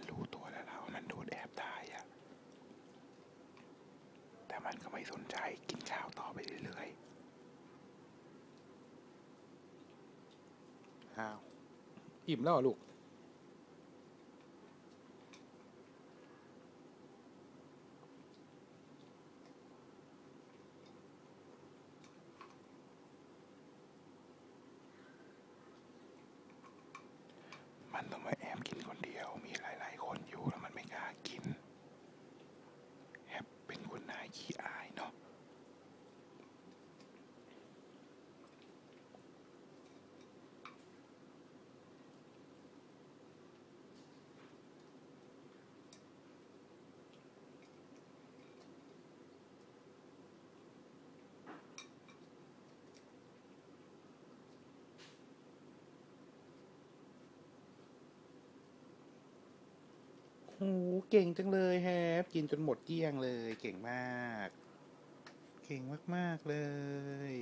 ันรู้ตัวแล้วล่ามันดูดแอบได้อะแต่มันก็ไม่สนใจกินข้าวต่อไปเรื่อยๆฮาวอิ่มแล้วลูกมันต้องมาแอบ โอ้โหเก่งจังเลยแฮปกินจนหมดเกลี้ยงเลย เก่งมาก เก่งมาก ๆ เลย